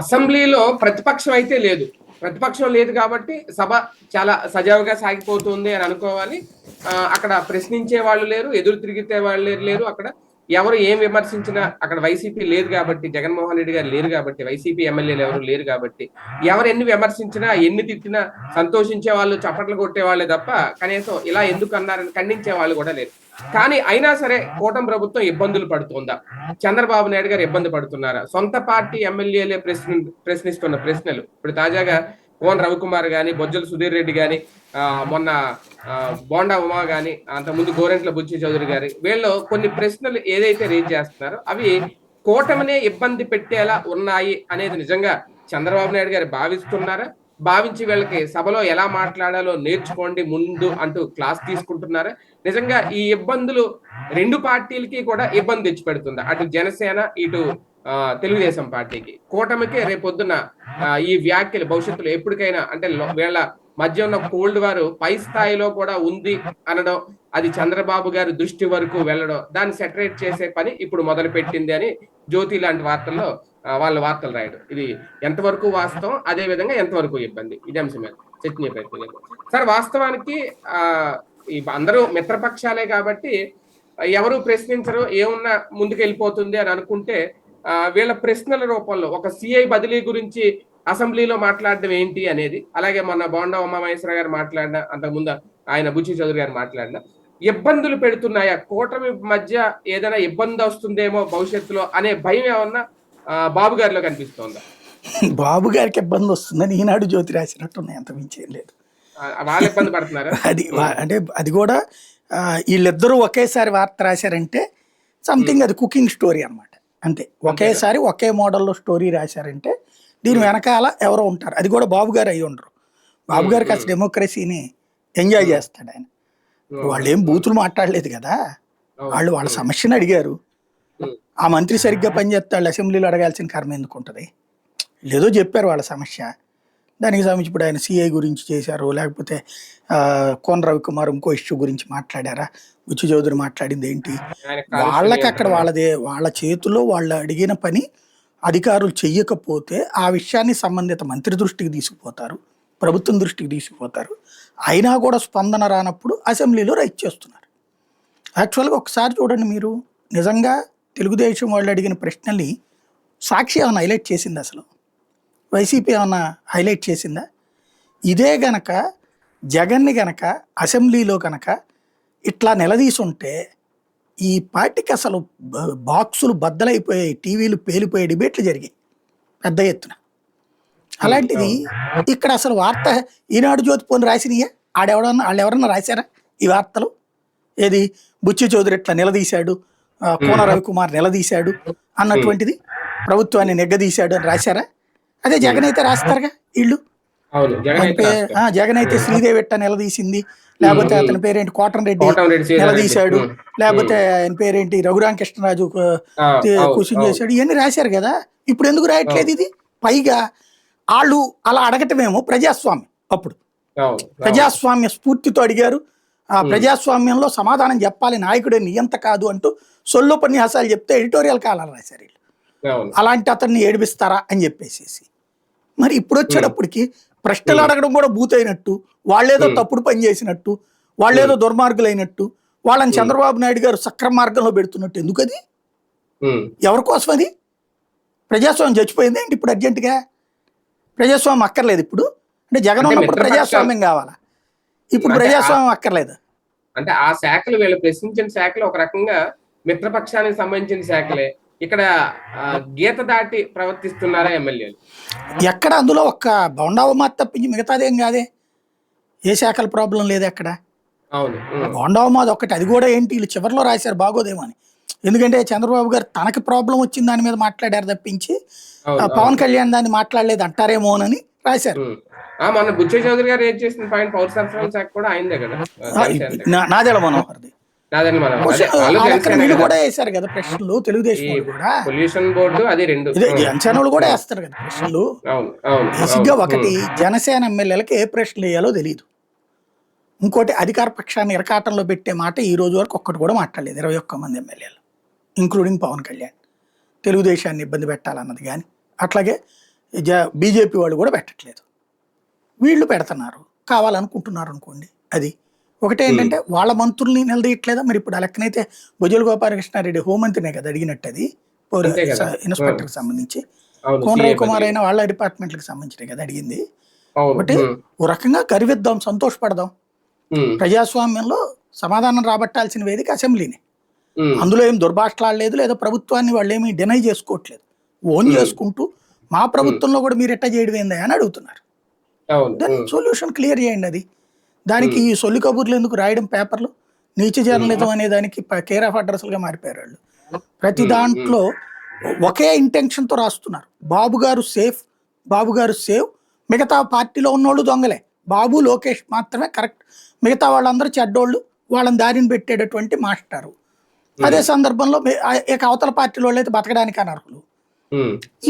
అసెంబ్లీలో ప్రతిపక్షం అయితే లేదు. ప్రతిపక్షం లేదు కాబట్టి సభ చాలా సజావుగా సాగిపోతుంది అని అనుకోవాలి. అక్కడ ప్రశ్నించే వాళ్ళు లేరు ఎదురు తిరిగితే వాళ్ళు లేరు అక్కడ ఎవరు ఏం విమర్శించినా అక్కడ వైసీపీ లేదు కాబట్టి జగన్మోహన్ రెడ్డి గారు లేరు కాబట్టి వైసీపీ ఎమ్మెల్యేలు ఎవరు లేరు కాబట్టి ఎవరు ఎన్ని విమర్శించినా ఎన్ని తిట్టినా సంతోషించే వాళ్ళు చప్పట్లు కొట్టే వాళ్ళే తప్ప కనీసం ఇలా ఎందుకు అన్నారని ఖండించే వాళ్ళు కూడా లేరు. కానీ అయినా సరే కూటమి ప్రభుత్వం ఇబ్బందులు పడుతుందా? చంద్రబాబు నాయుడు గారు ఇబ్బంది పడుతున్నారా? సొంత పార్టీ ఎమ్మెల్యేలే ప్రశ్న ప్రశ్నిస్తున్న ప్రశ్నలు. ఇప్పుడు తాజాగా కోన్ రవికుమార్ గాని బొజ్జల సుధీర్ రెడ్డి గాని ఆ, మొన్న బోండా ఉమా గాని అంతకుముందు గోరెంట్ల బుచ్చి చౌదరి గారి వీళ్ళు కొన్ని ప్రశ్నలు ఏదైతే రేజ్ చేస్తున్నారో అవి కూటమినే ఇబ్బంది పెట్టేలా ఉన్నాయి అనేది నిజంగా చంద్రబాబు నాయుడు గారు భావిస్తున్నారా? భావించి వీళ్ళకి సభలో ఎలా మాట్లాడాలో నేర్చుకోండి ముందు అంటూ క్లాస్ తీసుకుంటున్నారా? నిజంగా ఈ ఇబ్బందులు రెండు పార్టీలకి కూడా ఇబ్బంది తెచ్చి పెడుతుంది అటు జనసేన ఇటు తెలుగుదేశం పార్టీకి. కూటమికి రేపొద్దున ఈ వ్యాఖ్యలు భవిష్యత్తులో ఎప్పటికైనా అంటే వీళ్ళ మధ్య ఉన్న కోల్డ్ వారు పై స్థాయిలో కూడా ఉంది అనడం అది చంద్రబాబు గారి దృష్టి వరకు వెళ్ళడం దాన్ని సెటరేట్ చేసే పని ఇప్పుడు మొదలు పెట్టింది అని జ్యోతి లాంటి వార్తల్లో వాళ్ళ వార్తలు రాయడం. ఇది ఎంతవరకు వాస్తవం అదే విధంగా ఎంతవరకు ఇబ్బంది. ఇది అంశం మీద చర్చనీయ ప్రయత్నం సార్ వాస్తవానికి ఆ ఈ అందరూ మిత్రపక్షాలే కాబట్టి ఎవరు ప్రశ్నించరు ఏమున్నా ముందుకు వెళ్ళిపోతుంది అని అనుకుంటే ఆ, వీళ్ళ ప్రశ్నల రూపంలో ఒక సిఐ బదిలీ గురించి అసెంబ్లీలో మాట్లాడడం ఏంటి అనేది అలాగే మొన్న బోండా ఉమామహేశ్వర గారు మాట్లాడిన అంతకుముందు ఆయన బుచ్చి చౌదరి గారు మాట్లాడిన ఇబ్బందులు పెడుతున్నాయా? కూటమి మధ్య ఏదైనా ఇబ్బంది వస్తుందేమో భవిష్యత్తులో అనే భయం ఏమన్నా బాబు గారిలో కనిపిస్తోందా? బాబు గారికి ఇబ్బంది వస్తుందని ఈనాడు జ్యోతి రాసినట్టు ఉన్నాయి అంత మించి లేదు. వాళ్ళు ఇబ్బంది పడుతున్నారా? అది అంటే అది కూడా వీళ్ళిద్దరూ ఒకేసారి వార్త రాశారంటే సంథింగ్ అది కుకింగ్ స్టోరీ అన్నమాట. అంతే. ఒకేసారి ఒకే మోడల్లో స్టోరీ రాశారంటే దీని వెనకాల ఎవరో ఉంటారు. అది కూడా బాబు గారు అయి ఉండరు. బాబు గారికి అసలు డెమోక్రసీని ఎంజాయ్ చేస్తాడు ఆయన. వాళ్ళు ఏం బూతులు మాట్లాడలేదు కదా? వాళ్ళు వాళ్ళ సమస్యను అడిగారు. ఆ మంత్రి సరిగ్గా పనిచేస్తాడు అసెంబ్లీలో అడగాల్సిన కర్మ ఎందుకు ఉంటుంది లేదో చెప్పారు వాళ్ళ సమస్య. దానికి సంబంధించి ఇప్పుడు ఆయన సిఐ గురించి చేశారు లేకపోతే కోన రవికుమార్ ఇంకో ఇష్యూ గురించి మాట్లాడారా? బుచ్చి చౌదరి మాట్లాడింది ఏంటి? వాళ్ళకి అక్కడ వాళ్ళదే వాళ్ళ చేతిలో వాళ్ళు అడిగిన పని అధికారులు చెయ్యకపోతే ఆ విషయాన్ని సంబంధిత మంత్రి దృష్టికి తీసుకుపోతారు ప్రభుత్వం దృష్టికి తీసుకుపోతారు. అయినా కూడా స్పందన రానప్పుడు అసెంబ్లీలో రైట్ చేస్తున్నారు. యాక్చువల్గా ఒకసారి చూడండి మీరు నిజంగా తెలుగుదేశం వాళ్ళు అడిగిన ప్రశ్నల్ని సాక్షి ఏమైనా హైలైట్ చేసింది అసలు? వైసీపీ ఏమైనా హైలైట్ చేసిందా? ఇదే గనక జగన్ని గనక అసెంబ్లీలో గనక ఇట్లా నిలదీసుంటే ఈ పార్టీకి అసలు బాక్సులు బద్దలైపోయాయి టీవీలు పేలిపోయే డిబేట్లు జరిగాయి. పెద్ద ఎత్తున. అలాంటిది ఇక్కడ అసలు వార్త ఈనాడు జ్యోతి పోని రాసినయా? ఆడెవడన్నా వాళ్ళు ఎవరన్నా రాశారా ఈ వార్తలు? ఏది? బుచ్చి చౌదరి ఇట్లా నిలదీశాడు? కోన రవికుమార్ నిలదీశాడు అన్నటువంటిది ప్రభుత్వాన్ని నెగ్గదీశాడు అని రాశారా? అదే జగన్ అయితే రాస్తారుగా వీళ్ళు? జగన్ అయితే శ్రీదేవి ఎట్ట నిలదీసింది. లేకపోతే. అతని పేరేంటి? కోటంరెడ్డి. నిలదీశాడు. లేకపోతే ఆయన పేరేంటి? రఘురామకృష్ణరాజు క్వశ్చన్. చేశాడు. ఇవన్నీ రాశారు కదా? ఇప్పుడు ఎందుకు రాయట్లేదు ఇది? పైగా వాళ్ళు అలా అడగటమేమో ప్రజాస్వామ్యం అప్పుడు. ప్రజాస్వామ్య స్ఫూర్తితో అడిగారు. ఆ ప్రజాస్వామ్యంలో సమాధానం చెప్పాలి. నాయకుడే నియంత కాదు అంటూ సొల్లోపన్యాసాలు చెప్తే ఎడిటోరియల్ కాలాలు రాశారు వీళ్ళు. అలాంటి అతన్ని ఏడిపిస్తారా అని చెప్పేసేసి. మరి ఇప్పుడు వచ్చేటప్పటికి ప్రశ్నలు అడగడం కూడా బూతైనట్టు వాళ్ళేదో తప్పుడు పని చేసినట్టు వాళ్ళేదో దుర్మార్గులైనట్టు వాళ్ళని చంద్రబాబు నాయుడు గారు సక్రమ మార్గంలో పెడుతున్నట్టు ఎందుకు అది. ఎవరి కోసం అది ప్రజాస్వామ్యం చచ్చిపోయింది ఏంటి ఇప్పుడు అర్జెంటుగా? ప్రజాస్వామ్యం అక్కర్లేదు ఇప్పుడు. అంటే జగన్ ఉన్నప్పుడు ప్రజాస్వామ్యం కావాలా? ఇప్పుడు ప్రజాస్వామ్యం అక్కర్లేదు? అంటే ఆ శాఖలు వీళ్ళు ప్రశ్నించిన శాఖలు ఒక రకంగా మిత్రపక్షానికి సంబంధించిన శాఖలే. ఇక్కడ గీత దాటి ప్రవర్తిస్తున్నారా ఎమ్మెల్యేలు? ఎక్కడ అందులో ఒక్క బొండావమాత తప్పించి మిగతాదేం కాదే? ఏ శాఖల ప్రాబ్లం లేదు ఎక్కడ? అవును ఉమ్. బోండావమాది ఒక్కటి అది కూడా ఏంటి? వీళ్ళు చివరిలో రాశారు బాగోదేమో అని. ఎందుకంటే చంద్రబాబు గారు తనకి ప్రాబ్లం వచ్చిన దాని మీద మాట్లాడారు తప్పించి పవన్ కళ్యాణ్ దాన్ని మాట్లాడలేదు అంటారేమోనని రాశారు. ఉమ్. ఆ, మొన్న బుచ్చయ్య చౌదరి గారు ఏం చేసిన పాయింట్ పౌర సరఫరాల శాఖ కూడా అయిందే కదా. మనోహర్ది. మనం వాళ్ళు. కూడా వేశారు కదా ప్రశ్నలు తెలుగుదేశం కూడా. పొల్యూషన్ బోర్డు అది రెండు. ఇదే జనసేన వాళ్ళు కూడా వేస్తారు కదా ప్రశ్నలు. బేసిక్గా. ఒకటి జనసేన ఎమ్మెల్యేలకి ఏ ప్రశ్నలు వేయాలో తెలియదు ఇంకోటి అధికార పక్షాన్ని ఇరకాటంలో పెట్టే మాట ఈ రోజు వరకు ఒక్కటి కూడా మాట్లాడలేదు ఇరవై ఒక్క మంది ఎమ్మెల్యేలు ఇంక్లూడింగ్ పవన్ కళ్యాణ్. తెలుగుదేశాన్ని ఇబ్బంది పెట్టాలన్నది కానీ అట్లాగే బీజేపీ వాళ్ళు కూడా పెట్టట్లేదు. వీళ్ళు పెడుతున్నారు కావాలనుకుంటున్నారు అనుకోండి అది ఒకటి ఏంటంటే వాళ్ళ మంత్రుల్ని నిలదీయట్లేదా? మరి ఇప్పుడు ఆ లెక్కనైతే భుజల గోపాలకృష్ణారెడ్డి హోంమంత్రినే కదా అడిగినట్టు అది. ఇన్స్పెక్టర్కి సంబంధించి. అవును కోన CA రవికుమార్ బదిలీ. అయినా వాళ్ళ డిపార్ట్మెంట్కి సంబంధించిన కదా అడిగింది. ఒకటి ఓ రకంగా గర్విద్దాం సంతోషపడదాం. ప్రజాస్వామ్యంలో సమాధానం రాబట్టాల్సిన వేదిక అసెంబ్లీని. అందులో ఏం దుర్భాషలాడలేదు లేదా ప్రభుత్వాన్ని వాళ్ళు ఏమి డినై చేసుకోవట్లేదు. ఓన్ చేసుకుంటూ మా ప్రభుత్వంలో కూడా మీరు ఎట్టా చేయడం ఏందా అని అడుగుతున్నారు. దాని సొల్యూషన్ క్లియర్ చేయండి అది. దానికి ఈ సొల్లు కబుర్లు ఎందుకు రాయడం పేపర్లు? నీచ జర్నలిజం అనే దానికి కేర్ ఆఫ్ అడ్రస్లుగా మారిపోయారు వాళ్ళు. ప్రతి దాంట్లో ఒకే ఇంటెన్షన్తో రాస్తున్నారు. బాబు గారు సేఫ్ బాబు గారు సేవ్ మిగతా పార్టీలో ఉన్నోళ్ళు దొంగలే. బాబు లోకేష్ మాత్రమే కరెక్ట్ మిగతా వాళ్ళందరూ చెడ్డోళ్ళు వాళ్ళని దారిని పెట్టేటటువంటి మాస్టారు. అదే సందర్భంలో ఇక అవతల పార్టీలో వాళ్ళు అయితే బతకడానికి అనర్హులు.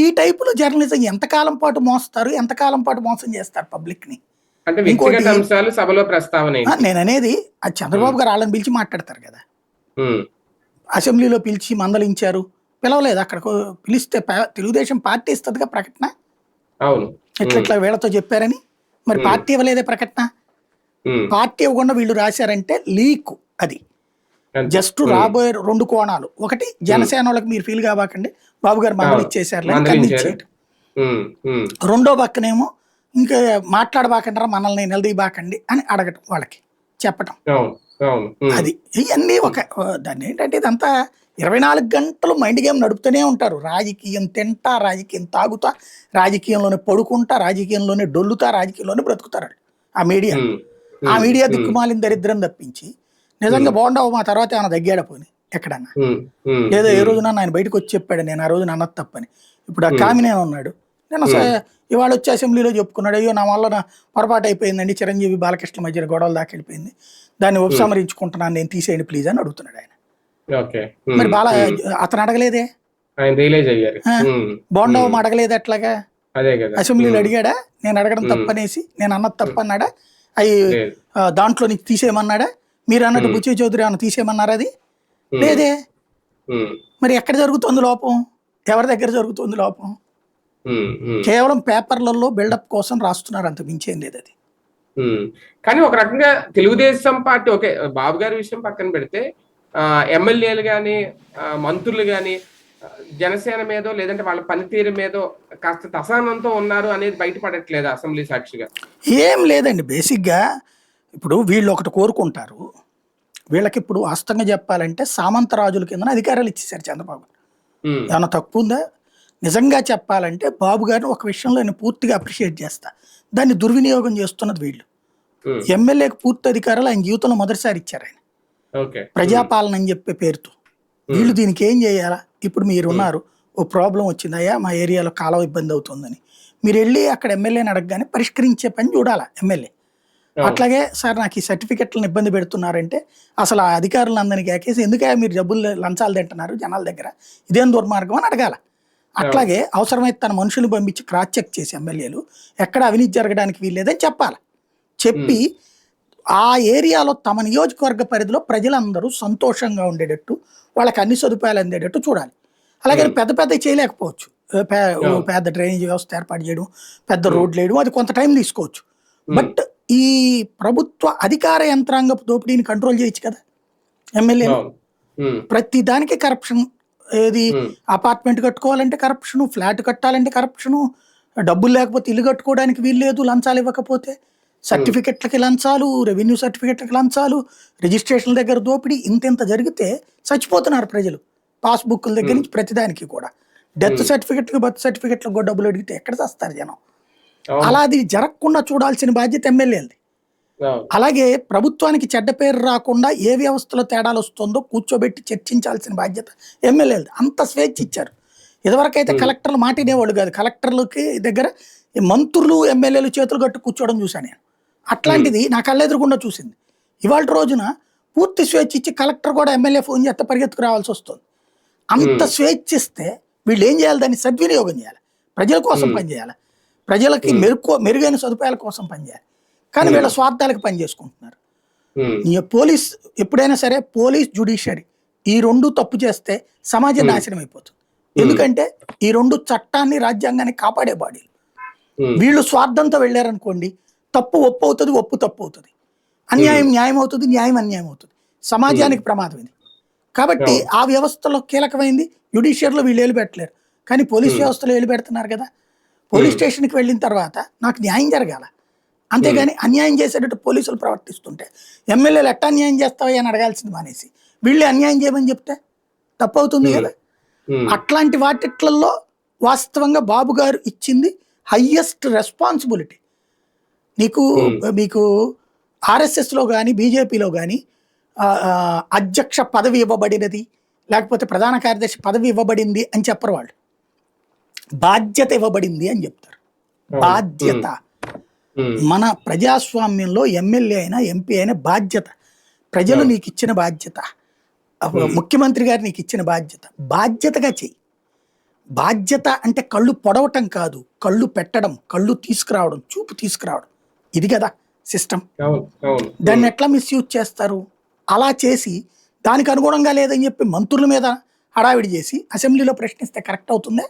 ఈ టైపులో జర్నలిజం ఎంతకాలం పాటు మోస్తారు ఎంతకాలం పాటు మోసం చేస్తారు పబ్లిక్ని అంటే వ్యక్తిగత ఇంకోటి- అంశాలు సభలో ప్రస్తావన? నేను అనేది అది చంద్రబాబు గారు వాళ్ళని పిలిచి మాట్లాడతారు కదా. అసెంబ్లీలో పిలిచి మందలించారు. పిలవలేదు అక్కడ పిలిస్తే తెలుగుదేశం పార్టీ ఇస్తుందిగా ప్రకటన. అవును. ఇట్లా ఇట్లా వీళ్ళతో చెప్పారని. మరి పార్టీ ఇవ్వలేదే ప్రకటన? పార్టీ ఇవ్వకుండా వీళ్ళు రాశారంటే లీక్ అది. జస్ట్ రాబోయే రెండు కోణాలు. ఒకటి జనసేన వాళ్ళకి మీరు ఫీల్ కావాకండి బాబు గారు మందలు ఇచ్చేసారు రెండో పక్కనేమో ఇంకా మాట్లాడబాకంటారా మనల్ని నిలదీయబాకండి అని అడగటం వాళ్ళకి చెప్పటం. అది ఇవన్నీ ఒక దాన్ని ఏంటంటే ఇదంతా ఇరవై నాలుగు గంటలు మైండ్ గేమ్ నడుపుతూనే ఉంటారు. రాజకీయం తింటా రాజకీయం తాగుతా రాజకీయంలోనే పడుకుంటా రాజకీయంలోనే డొల్లుతా రాజకీయంలోనే బ్రతుకుతారు. ఆ మీడియా. ఆ మీడియా ఉమ్, దరిద్రం తప్పించి నిజంగా బాగుండవు మా తర్వాత ఏమైనా తగ్గాడ పోని ఎక్కడన్నా? లేదా ఏ రోజున ఆయన బయటకు వచ్చి చెప్పాడు నేను ఆ రోజున అన్నది తప్పని. ఇప్పుడు ఆ కామినే ఉన్నాడు. నేను ఇవాళ వచ్చి అసెంబ్లీలో చెప్పుకున్నాడు అయ్యో నా వల్ల నా పొరపాటు అయిపోయిందండి చిరంజీవి బాలకృష్ణ మధ్య గొడవలు దాకా వెళ్ళిపోయింది దాన్ని ఉపసంహరించుకుంటున్నాను నేను తీసేయండి ప్లీజ్ అని అడుగుతున్నాడు ఆయన. మరి బాల అతను అడగలేదే? బోండవం అడగలేదు అట్లాగా? అసెంబ్లీలో అడిగాడా? నేను అడగడం తప్పనేసి నేను అన్నది తప్పన్నాడా అవి దాంట్లో నుంచి తీసేయమన్నాడా? మీరు అన్నట్టు బుచ్చి చౌదరి ఏమన్నా తీసేయమన్నారా అది? లేదే. మరి ఎక్కడ జరుగుతుంది లోపం? ఎవరి దగ్గర జరుగుతుంది లోపం. కేవలం పేపర్లలో బిల్డప్ కోసం రాస్తున్నారు అంత మించేం లేదు అది. ఉమ్. కానీ ఒక రకంగా తెలుగుదేశం పార్టీ ఓకే బాబు గారి విషయం పక్కన పెడితే ఎమ్మెల్యేలు కానీ మంత్రులు కానీ జనసేన మీదో లేదంటే వాళ్ళ పనితీరు మీదో కాస్త అసహనంతో ఉన్నారు అనేది బయటపడట్లేదు అసెంబ్లీ సాక్షిగా. ఏం లేదండి. బేసిక్గా ఇప్పుడు వీళ్ళు ఒకటి కోరుకుంటారు. వీళ్ళకి ఇప్పుడు వాస్తవంగా చెప్పాలంటే సామంతరాజుల కింద అధికారాలు ఇచ్చేసారు చంద్రబాబు. ఏమన్నా తక్కువ ఉందా నిజంగా చెప్పాలంటే బాబు గారిని ఒక విషయంలో నేను పూర్తిగా అప్రిషియేట్ చేస్తా. దాన్ని దుర్వినియోగం చేస్తున్నది వీళ్ళు. ఎమ్మెల్యేకి పూర్తి అధికారాలు ఆయన జీవితంలో మొదటిసారి ఇచ్చారు ఆయన. ప్రజాపాలన అని చెప్పే పేరుతో. వీళ్ళు దీనికి ఏం చేయాలా? ఇప్పుడు మీరు ఉన్నారు ఓ ప్రాబ్లం వచ్చిందయ్యా మా ఏరియాలో కాలువ ఇబ్బంది అవుతుందని. మీరు వెళ్ళి అక్కడ ఎమ్మెల్యేని అడగగానే పరిష్కరించే పని చూడాలా ఎమ్మెల్యే? అట్లాగే సార్ నాకు ఈ సర్టిఫికెట్లను ఇబ్బంది పెడుతున్నారంటే అసలు ఆ అధికారులు అందరికి ఏకేసి ఎందుకే మీరు డబ్బులు లంచాలు తింటున్నారు జనాల దగ్గర? ఇదేం దుర్మార్గం? అని అడగాల. అట్లాగే అవసరమైతే తన మనుషులు పంపించి క్రాస్ చెక్ చేసి ఎమ్మెల్యేలు ఎక్కడ అవినీతి జరగడానికి వీల్లేదని చెప్పాలి. చెప్పి ఆ ఏరియాలో తమ నియోజకవర్గ పరిధిలో ప్రజలందరూ సంతోషంగా ఉండేటట్టు వాళ్ళకి అన్ని సదుపాయాలు అందేటట్టు చూడాలి. అలాగే పెద్ద పెద్ద చేయలేకపోవచ్చు. పెద్ద డ్రైనేజ్ వ్యవస్థ ఏర్పాటు చేయడం పెద్ద రోడ్లు వేయడం అది కొంత టైం తీసుకోవచ్చు. బట్ ఈ ప్రభుత్వ అధికార యంత్రాంగపు దోపిడీని కంట్రోల్ చేయొచ్చు కదా ఎమ్మెల్యే ప్రతి దానికి కరప్షన్ ఏది? అపార్ట్మెంట్ కట్టుకోవాలంటే కరప్షను ఫ్లాట్ కట్టాలంటే కరప్షను డబ్బులు లేకపోతే ఇల్లు కట్టుకోవడానికి వీలు లేదు లంచాలు ఇవ్వకపోతే సర్టిఫికెట్లకి లంచాలు రెవెన్యూ సర్టిఫికెట్లకి లంచాలు రిజిస్ట్రేషన్ల దగ్గర దోపిడీ ఇంత ఇంత జరిగితే చచ్చిపోతున్నారు ప్రజలు. పాస్బుక్ల దగ్గర నుంచి ప్రతిదానికి కూడా. డెత్ సర్టిఫికెట్కి బర్త్ సర్టిఫికెట్లకు కూడా డబ్బులు అడిగితే ఎక్కడ చేస్తారు జనం. అలా అది జరగకుండా చూడాల్సిన బాధ్యత ఎమ్మెల్యేలది. అలాగే ప్రభుత్వానికి చెడ్డ పేరు రాకుండా ఏ వ్యవస్థలో తేడాలు వస్తుందో కూర్చోబెట్టి చర్చించాల్సిన బాధ్యత ఎమ్మెల్యేలది. అంత స్వేచ్ఛ ఇచ్చారు. ఇదివరకైతే కలెక్టర్లు మాటినేవాళ్ళు కాదు. కలెక్టర్లకి దగ్గర ఈ మంత్రులు ఎమ్మెల్యేలు చేతులు కట్టు కూర్చోవడం చూశాను నేను. అట్లాంటిది నా కళ్ళెదురుగుండా చూసింది. ఇవాళ రోజున పూర్తి స్వేచ్ఛ ఇచ్చి కలెక్టర్ కూడా ఎమ్మెల్యే ఫోన్ చేస్తే పరిగెత్తుకు రావాల్సి వస్తుంది. అంత స్వేచ్ఛ ఇస్తే వీళ్ళు ఏం చేయాలి? దాన్ని సద్వినియోగం చేయాలి. ప్రజల కోసం పనిచేయాలి. ప్రజలకి మెరుగు మెరుగైన సదుపాయాల కోసం పనిచేయాలి. కానీ వీళ్ళ స్వార్థాలకు పని చేసుకుంటున్నారు. పోలీస్ ఎప్పుడైనా సరే పోలీస్ జుడిషియరీ ఈ రెండు తప్పు చేస్తే సమాజం నాశనం అయిపోతుంది. ఎందుకంటే ఈ రెండు చట్టాన్ని రాజ్యాంగాన్ని కాపాడే బాడీలు. వీళ్ళు స్వార్థంతో వెళ్ళారనుకోండి తప్పు ఒప్పు అవుతుంది ఒప్పు తప్పు అవుతుంది. అన్యాయం న్యాయం అవుతుంది న్యాయం అన్యాయం అవుతుంది. సమాజానికి ప్రమాదం ఇది. కాబట్టి ఆ వ్యవస్థలో కీలకమైంది జ్యుడిషియర్లో వీళ్ళు ఏలు పెట్టలేరు కానీ పోలీస్ వ్యవస్థలో ఏలు పెడుతున్నారు కదా. పోలీస్ స్టేషన్కి వెళ్ళిన తర్వాత నాకు న్యాయం జరగాల. అంతేగాని అన్యాయం చేసేటట్టు పోలీసులు ప్రవర్తిస్తుంటే ఎమ్మెల్యేలు ఎట్టా అన్యాయం చేస్తావా అని అడగాల్సింది మానేసి వీళ్ళే అన్యాయం చేయమని చెప్తే తప్పు అవుతుంది కదా? ఉమ్, అట్లాంటి వాటిట్లలో వాస్తవంగా బాబు గారు ఇచ్చింది హయ్యెస్ట్ రెస్పాన్సిబిలిటీ. నీకు మీకు ఆర్ఎస్ఎస్లో కానీ బీజేపీలో కానీ అధ్యక్ష పదవి ఇవ్వబడినది లేకపోతే ప్రధాన కార్యదర్శి పదవి ఇవ్వబడింది అని చెప్పరు వాళ్ళు. బాధ్యత ఇవ్వబడింది అని చెప్తారు. బాధ్యత. మన ప్రజాస్వామ్యంలో ఎమ్మెల్యే అయినా ఎంపీ అయినా బాధ్యత. ప్రజలు నీకు ఇచ్చిన బాధ్యత. ముఖ్యమంత్రి గారు నీకు ఇచ్చిన బాధ్యత. బాధ్యతగా చెయ్యి. బాధ్యత అంటే కళ్ళు పొడవటం కాదు. కళ్ళు పెట్టడం కళ్ళు తీసుకురావడం చూపు తీసుకురావడం. ఇది కదా సిస్టమ్. దాన్ని ఎట్లా మిస్యూజ్ చేస్తారు? అలా చేసి దానికి అనుగుణంగా లేదని చెప్పి మంత్రుల మీద హడావిడి చేసి అసెంబ్లీలో ప్రశ్నిస్తే కరెక్ట్ అవుతుందే?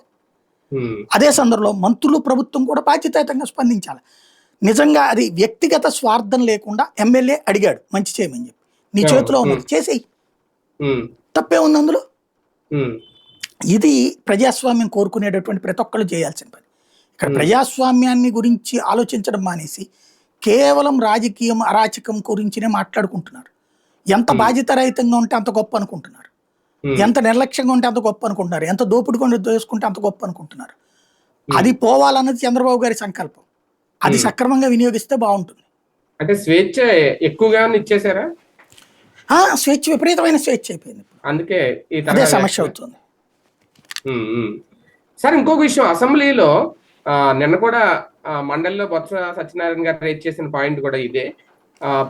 అదే సందర్భంలో మంత్రులు ప్రభుత్వం కూడా బాధ్యతాయుతంగా స్పందించాలి. నిజంగా అది వ్యక్తిగత స్వార్థం లేకుండా ఎమ్మెల్యే అడిగాడు మంచి చేయమని చెప్పి. నీ చేతిలో ఉన్నది చేసేయి. తప్పే ఉంది అందులో? ఇది ప్రజాస్వామ్యం కోరుకునేటటువంటి ప్రతి ఒక్కళ్ళు చేయాల్సిన పని. ఇక్కడ ప్రజాస్వామ్యాన్ని గురించి ఆలోచించడం మానేసి కేవలం రాజకీయం అరాచకం గురించినే మాట్లాడుకుంటున్నారు. ఎంత బాధ్యతారహితంగా ఉంటే అంత గొప్ప అనుకుంటున్నారు. ఎంత నిర్లక్ష్యంగా ఉంటే అంత గొప్ప అనుకుంటున్నారు. ఎంత దోపిడి కొండ చేసుకుంటే అంత గొప్ప అనుకుంటున్నారు. అది పోవాలన్నది చంద్రబాబు గారి సంకల్పం. అది సక్రమంగా వినియోగిస్తే బాగుంటుంది. అంటే స్వేచ్ఛ ఎక్కువగా ఇచ్చేసారా? స్వేచ్ఛ విపరీతమైన స్వేచ్ఛ అయిపోయింది. అందుకే ఈ అదే సమస్య అవుతుంది. సార్ ఇంకొక విషయం అసెంబ్లీలో నిన్న కూడా మండలిలో బొత్స సత్యనారాయణ గారు రేట్ చేసిన పాయింట్ కూడా ఇదే.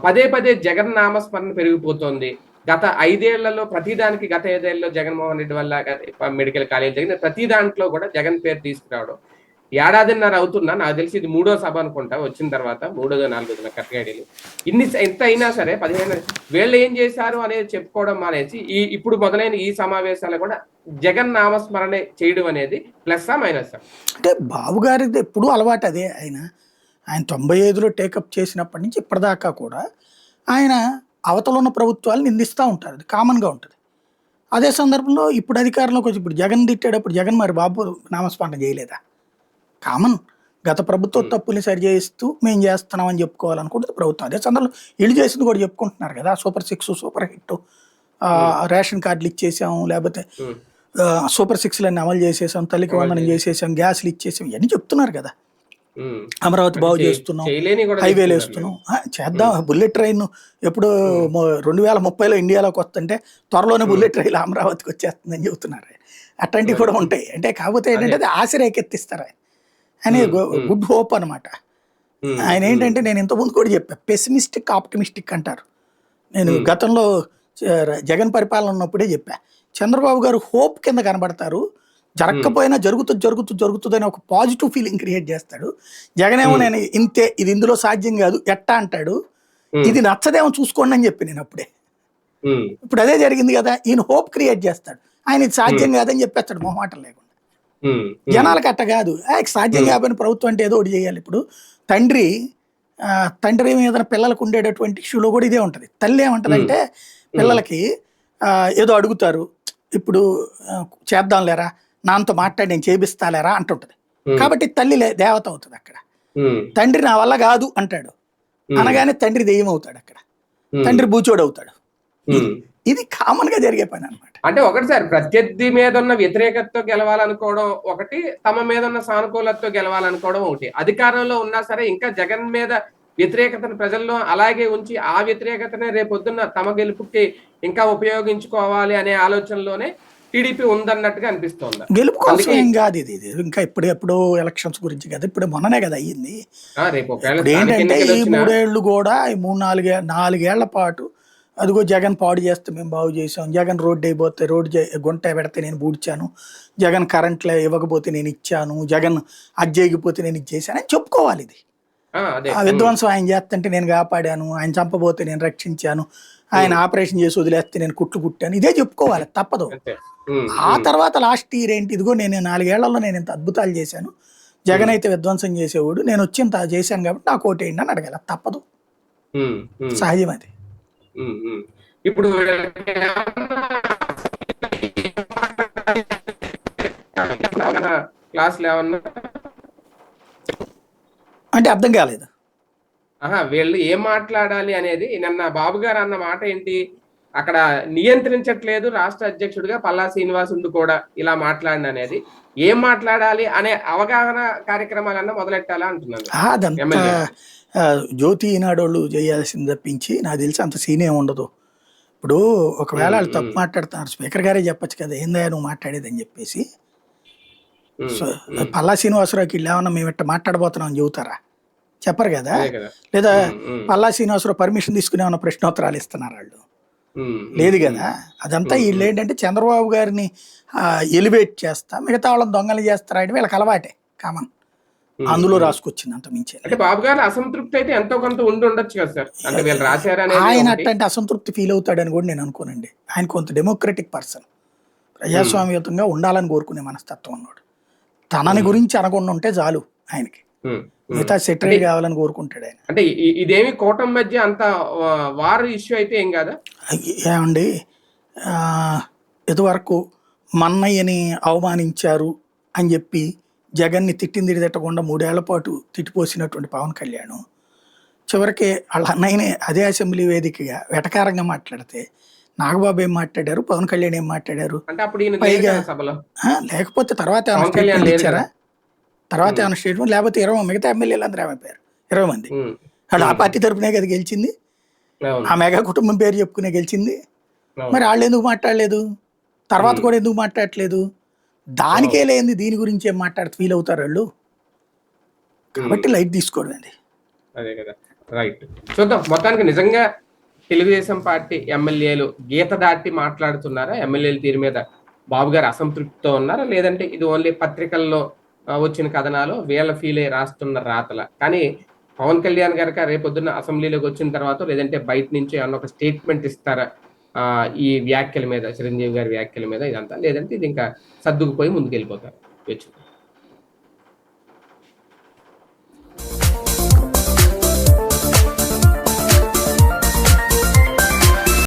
పదే పదే జగన్ నామస్మరణ పెరిగిపోతోంది. గత ఐదేళ్ళలో ప్రతి దానికి గత ఐదేళ్ళలో జగన్మోహన్ రెడ్డి వల్ల మెడికల్ కాలేజ్ జరిగిన ప్రతి దాంట్లో కూడా జగన్ పేరు తీసుకురావడం. ఏడాదిన్నర అవుతున్నా నాకు తెలిసి ఇది మూడో సభ అనుకుంటా వచ్చిన తర్వాత మూడోదో నాలుగోది నాకు కరెక్ట్గా ఇన్ని ఎంత అయినా సరే పదిహేను వీళ్ళు ఏం చేశారు అనేది చెప్పుకోవడం మానేసి ఈ ఇప్పుడు మొదలైన ఈ సమావేశాలు కూడా జగన్ నామస్మరణ చేయడం అనేది ప్లస్ మైనస్ అంటే బాబు గారిది ఎప్పుడూ అలవాటు అదే ఆయన. ఆయన తొంభై ఐదులో టేకప్ చేసినప్పటి నుంచి ఇప్పటిదాకా కూడా ఆయన అవతల ఉన్న ప్రభుత్వాలు నిందిస్తూ ఉంటారు. అది కామన్గా ఉంటుంది. అదే సందర్భంలో ఇప్పుడు అధికారంలోకి వచ్చి ఇప్పుడు జగన్ తిట్టేటప్పుడు జగన్ మరి బాబు నామస్మరణ చేయలేదా? కామన్. గత ప్రభుత్వ తప్పుల్ని సరి చేయిస్తూ మేము చేస్తున్నామని చెప్పుకోవాలనుకుంటుంది ప్రభుత్వం. అదే సందర్భంలో వీళ్ళు చేసింది కూడా చెప్పుకుంటున్నారు కదా super six super hit. Ration కార్డులు ఇచ్చేసాం లేకపోతే సూపర్ సిక్స్లన్నీ అమలు చేసేసాం తల్లికి వందనం చేసేసాం గ్యాస్లు ఇచ్చేసాం ఇవన్నీ చెప్తున్నారు కదా. అమరావతి బాగు చేస్తున్నాం హైవేలు. వేస్తున్నాం. చేద్దాం. బుల్లెట్ ట్రైన్ ఎప్పుడు రెండు వేల ముప్పైలో ఇండియాలోకి వస్తుంటే త్వరలోనే బుల్లెట్ ట్రైన్ అమరావతికి వచ్చేస్తుందని చెబుతున్నారు. అట్లాంటివి కూడా ఉంటాయి. అంటే కాకపోతే ఏంటంటే అది ఆశ రేకెత్తిస్తారు. అని గుడ్ హోప్ అనమాట ఆయన ఏంటంటే నేను ఇంతకుముందు కూడా చెప్పా పెసిమిస్టిక్ ఆప్టిమిస్టిక్ అంటారు. నేను గతంలో జగన్ పరిపాలన ఉన్నప్పుడే చెప్పా చంద్రబాబు గారు హోప్ కింద కనబడతారు జరగకపోయినా జరుగుతుంది జరుగుతుంది జరుగుతుంది అని ఒక పాజిటివ్ ఫీలింగ్ క్రియేట్ చేస్తాడు. జగన్ ఏమో నేను ఇంతే ఇది ఇందులో సాధ్యం కాదు ఎట్టా అంటాడు. ఇది నచ్చదేమో చూసుకోండి అని చెప్పి నేను అప్పుడే. ఇప్పుడు అదే జరిగింది కదా ఈయన హోప్ క్రియేట్ చేస్తాడు. ఆయన ఇది సాధ్యం కాదని చెప్పేస్తాడు మొహమాటం లేకుండా. జనాలకు అట్ట కాదు. సాధ్యం కాకపోయిన ప్రభుత్వం అంటే ఏదో ఒకటి చేయాలి. ఇప్పుడు తండ్రి తండ్రి మీద పిల్లలకు ఉండేటటువంటి ఇష్యూలో కూడా ఇదే ఉంటుంది. తల్లి ఏమంటదంటే పిల్లలకి ఏదో అడుగుతారు. ఇప్పుడు చేద్దాం లేరా? నాన్నతో మాట్లాడి నేను చేపిస్తాలేరా అంటుంటది. కాబట్టి తల్లి లే- దేవత అవుతుంది అక్కడ. తండ్రి నా వల్ల కాదు అంటాడు. అనగానే తండ్రి దెయ్యం అవుతాడు అక్కడ. తండ్రి బూచోడు అవుతాడు. ఇది కామన్గా జరిగే పని అనమాట అంటే ఒకటి సార్ ప్రత్యర్థి మీద ఉన్న వ్యతిరేకతతో గెలవాలనుకోవడం ఒకటి తమ మీద ఉన్న సానుకూలతతో గెలవాలనుకోవడం ఒకటి. అధికారంలో ఉన్నా సరే ఇంకా జగన్ మీద వ్యతిరేకతను ప్రజల్లో అలాగే ఉంచి ఆ వ్యతిరేకతనే రేపొద్దున్న తమ గెలుపుకి ఇంకా ఉపయోగించుకోవాలి అనే ఆలోచనలోనే టీడీపీ ఉందన్నట్టుగా అనిపిస్తోంది. గెలుపు కోసం ఏం కాదు ఇది. ఇది ఇంకా ఇప్పుడు ఎప్పుడో ఎలక్షన్స్ గురించి కదా ఇప్పుడు మొన్ననే కదా అయ్యింది. ఏంటంటే ఈ మూడేళ్ళు కూడా ఈ మూడు నాలుగే నాలుగేళ్ళ పాటు అదిగో జగన్ పాడు చేస్తే మేము బాగు చేసాం. జగన్ రోడ్డు అయిపోతే రోడ్డు గుంట పెడితే నేను పూడ్చాను. జగన్ కరెంట్లో ఇవ్వకపోతే నేను ఇచ్చాను. జగన్ అది చేయకపోతే నేను ఇది చేశాను అని చెప్పుకోవాలి ఇది. ఆ, విధ్వంసం ఆయన చేస్తుంటే నేను కాపాడాను. ఆయన చంపబోతే నేను రక్షించాను. ఆయన ఆపరేషన్ చేసి వదిలేస్తే నేను కుట్లు కుట్టాను. ఇదే చెప్పుకోవాలి తప్పదు. ఆ తర్వాత లాస్ట్ ఇయర్ ఏంటి? ఇదిగో నేను నాలుగేళ్ళలో నేను ఇంత అద్భుతాలు చేశాను. జగన్ అయితే విధ్వంసం చేసేవాడు. నేను వచ్చి ఇంత చేశాను కాబట్టి నాకు ఓటేయండి అని అడగాలి. తప్పదు. సహజం అది. ఇప్పుడు క్లాసులు ఏమన్నా అంటే అర్థం కాలేదు. ఆహా వీళ్ళు ఏం మాట్లాడాలి అనేది నిన్న బాబు గారు అన్న మాట ఏంటి? అక్కడ నియంత్రించట్లేదు రాష్ట్ర అధ్యక్షుడిగా పల్లా శ్రీనివాసుడు కూడా ఇలా మాట్లాడిన అనేది ఏం మాట్లాడాలి అనే అవగాహన కార్యక్రమాలన్నా మొదలెట్టాలా అంటున్నాను. జ్యోతి ఈనాడు వాళ్ళు చేయాల్సింది తప్పించి నాకు తెలిసి అంత సీన్ ఏమి ఉండదు. ఇప్పుడు ఒకవేళ వాళ్ళు తప్పు మాట్లాడుతున్నారు స్పీకర్ గారే చెప్పొచ్చు కదా ఏందా నువ్వు మాట్లాడేది అని చెప్పేసి పల్లా శ్రీనివాసరావుకి వీళ్ళు ఏమన్నా మేము ఇట్ట మాట్లాడబోతున్నాం అని చెబుతారా? చెప్పరు కదా? లేదా పల్లా శ్రీనివాసరావు పర్మిషన్ తీసుకుని ఏమైనా ప్రశ్నోత్తరాలు ఇస్తున్నారు వాళ్ళు? లేదు కదా? అదంతా వీళ్ళు ఏంటంటే చంద్రబాబు గారిని ఎలివేట్ చేస్తా మిగతా వాళ్ళని దొంగలు చేస్తారా అంటే వీళ్ళకి అలవాటే కామన్. అందులో. రాసుకొచ్చింది అంత మించి అంటే బాబు గారు అసంతృప్తి అయితే ఎంతో కొంత ఉండి ఉండొచ్చు కదా సార్? అంటే వీళ్ళు రాశారనేది ఆయన. అట్లాంటి అసంతృప్తి ఫీల్ అవుతాడని కూడా నేను అనుకోనండి. ఆయన కొంత డెమోక్రటిక్ పర్సన్ ప్రజాస్వామ్యతంగా ఉండాలని కోరుకునే మనస్తత్వం ఉన్నాడు. తనని గురించి అనకుండా ఉంటే చాలు ఆయనకి. మిగతా సెటిల్ కావాలని కోరుకుంటాడు ఆయన. అంటే ఇదేమి కూటమి మధ్య అంత వార్ ఇష్యూ అయితే ఏం కాదా? ఏమండి? ఇదివరకు మన్నయ్యని అవమానించారు అని చెప్పి జగన్ని తిట్టింది తిట్టకుండా మూడేళ్ళ పాటు తిట్టిపోసినటువంటి పవన్ కళ్యాణ్ చివరికి వాళ్ళ అన్నయ్యని అదే అసెంబ్లీ వేదికగా వెటకారంగా మాట్లాడితే నాగబాబు ఏం మాట్లాడారు? పవన్ కళ్యాణ్ ఏం మాట్లాడారు? పైగా- లేకపోతే తర్వాత ఇచ్చారా. తర్వాత ఏమైనా స్టేట్మెంట్ లేకపోతే ఇరవై మిగతా ఎమ్మెల్యేలు అందరూ ఏమైపోయారు? ఇరవై మంది. వాళ్ళు ఆ పార్టీ తరపునే కదా గెలిచింది. ఆ మెగా కుటుంబం పేరు చెప్పుకునే గెలిచింది. మరి వాళ్ళు ఎందుకు మాట్లాడలేదు? తర్వాత. కూడా ఎందుకు మాట్లాడట్లేదు? దానికే లేని దీని గురించి ఏం మాట్లాడి ఫీల్ అవుతారు వాళ్ళు? కాబట్టి లైట్ తీసుకోవడం అండి. అదే కదా. రైట్. చూద్దాం. మొత్తానికి నిజంగా తెలుగుదేశం పార్టీ ఎమ్మెల్యేలు గీత దాటి మాట్లాడుతున్నారా? ఎమ్మెల్యేల తీరు మీద బాబు గారు అసంతృప్తితో ఉన్నారా? లేదంటే ఇది ఓన్లీ పత్రికల్లో వచ్చిన కథనాలు వీళ్ళ ఫీల్ అయ్యి రాస్తున్న రాతల. కానీ పవన్ కళ్యాణ్ గారికి రేపొద్దున్న అసెంబ్లీలోకి వచ్చిన తర్వాత లేదంటే బయట నుంచి ఏమన్నా ఒక స్టేట్మెంట్ ఇస్తారా? ఆ, ఈ వ్యాఖ్యల మీద చిరంజీవి గారి వ్యాఖ్యల మీద ఇదంతా. లేదంటే ఇది ఇంకా సర్దుకుపోయి ముందుకు వెళ్ళిపోతారు